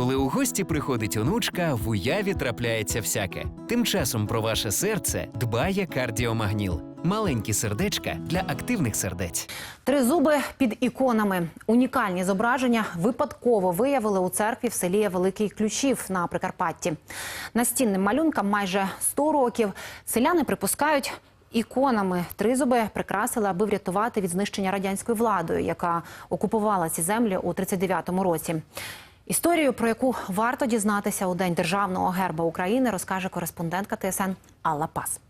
Коли у гості приходить онучка, в уяві трапляється всяке. Тим часом про ваше серце дбає кардіомагніл. Маленькі сердечка для активних сердець. Три зуби під іконами. Унікальні зображення випадково виявили у церкві в селі Великий Ключів на Прикарпатті. Настінним малюнкам майже 100 років. Селяни припускають. Іконами тризуби прикрасили, аби врятувати від знищення радянською владою, яка окупувала ці землі у 39-му році. Історію, про яку варто дізнатися у день державного герба України, розкаже кореспондентка ТСН Алла Пас.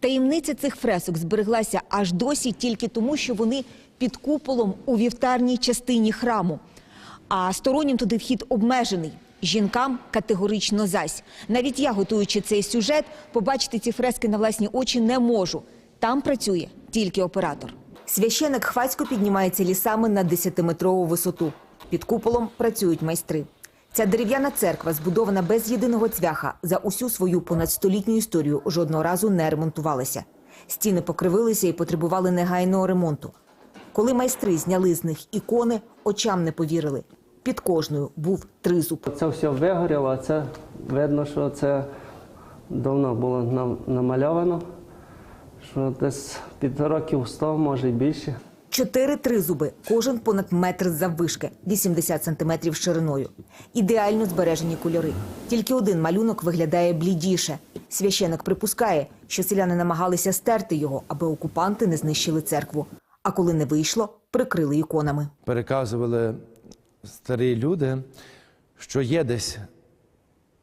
Таємниця цих фресок збереглася аж досі тільки тому, що вони під куполом у вівтарній частині храму. А стороннім туди вхід обмежений. Жінкам категорично зась. Навіть я, готуючи цей сюжет, побачити ці фрески на власні очі не можу. Там працює тільки оператор. Священик хвацько піднімається лісами на 10-метрову висоту. Під куполом працюють майстри. Ця дерев'яна церква, збудована без єдиного цвяха, за усю свою понадстолітню історію жодного разу не ремонтувалася. Стіни покривилися і потребували негайного ремонту. Коли майстри зняли з них ікони, очам не повірили. Під кожною був тризуб. Це все вигоріло, а це видно, що це давно було нам- намальовано, що десь під років 100, може й більше. Чотири тризуби, кожен понад метр заввишки, 80 сантиметрів шириною. Ідеально збережені кольори. Тільки один малюнок виглядає блідіше. Священик припускає, що селяни намагалися стерти його, аби окупанти не знищили церкву. А коли не вийшло, прикрили іконами. переказували старі люди, що є десь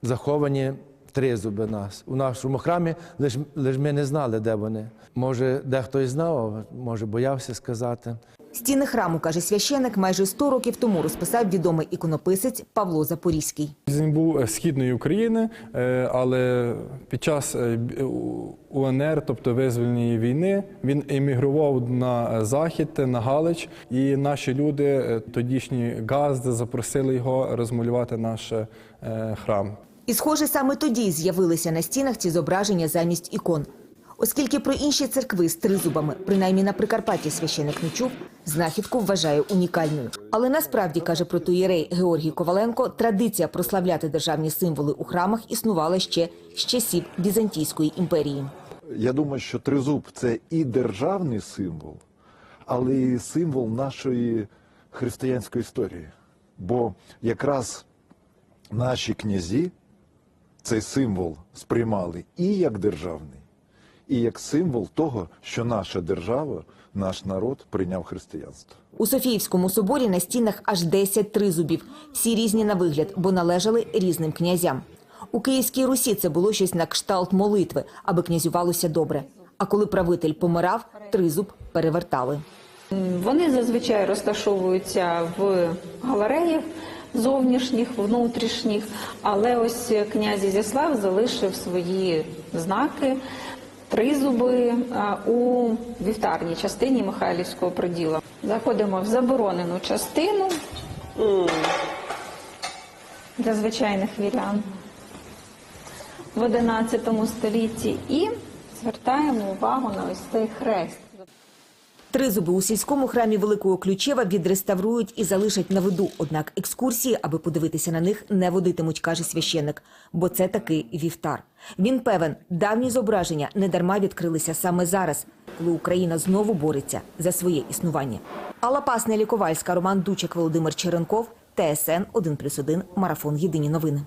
заховані тризуби нас у нашому храмі, лише лиш ми не знали, де вони. Може, дехто і знав, а може боявся сказати. Стіни храму, каже священик, майже 100 років тому розписав відомий іконописець Павло Запорізький. Він був східної України, е, але під час е, УНР, тобто визвольної війни, він емігрував на захід, на Галич, і наші люди, е, тодішні газди, запросили його розмалювати наш е, храм. І, схоже, саме тоді з'явилися на стінах ці зображення замість ікон. Оскільки про інші церкви з тризубами, принаймні на Прикарпатті священик не чув, знахідку вважає унікальною. Але насправді, каже протоїрей Георгій Коваленко, традиція прославляти державні символи у храмах існувала ще з часів Візантійської імперії. Я думаю, що тризуб це і державний символ, але і символ нашої християнської історії. Бо якраз наші князі цей символ сприймали і як державний, і як символ того, що наша держава, наш народ прийняв християнство. У Софіївському соборі на стінах аж 10 тризубів. Всі різні на вигляд, бо належали різним князям. У Київській Русі це було щось на кшталт молитви, аби князювалося добре. А коли правитель помирав, тризуб перевертали. Вони зазвичай розташовуються в галереях зовнішніх, внутрішніх, але ось князь Ізяслав залишив свої знаки, тризуби а, у вівтарній частині Михайлівського приділа. Заходимо в заборонену частину для звичайних вірян в 11 столітті і звертаємо увагу на ось цей хрест. Тризуби у сільському храмі Великого Ключева відреставрують і залишать на виду. Однак екскурсії, аби подивитися на них, не водитимуть, каже священик, бо це таки вівтар. Він певен, давні зображення недарма відкрилися саме зараз, коли Україна знову бореться за своє існування. Алла Пасне Ліковальська, Роман Дучик, Володимир Черенков, ТСН 1+,1, Марафон. Єдині новини.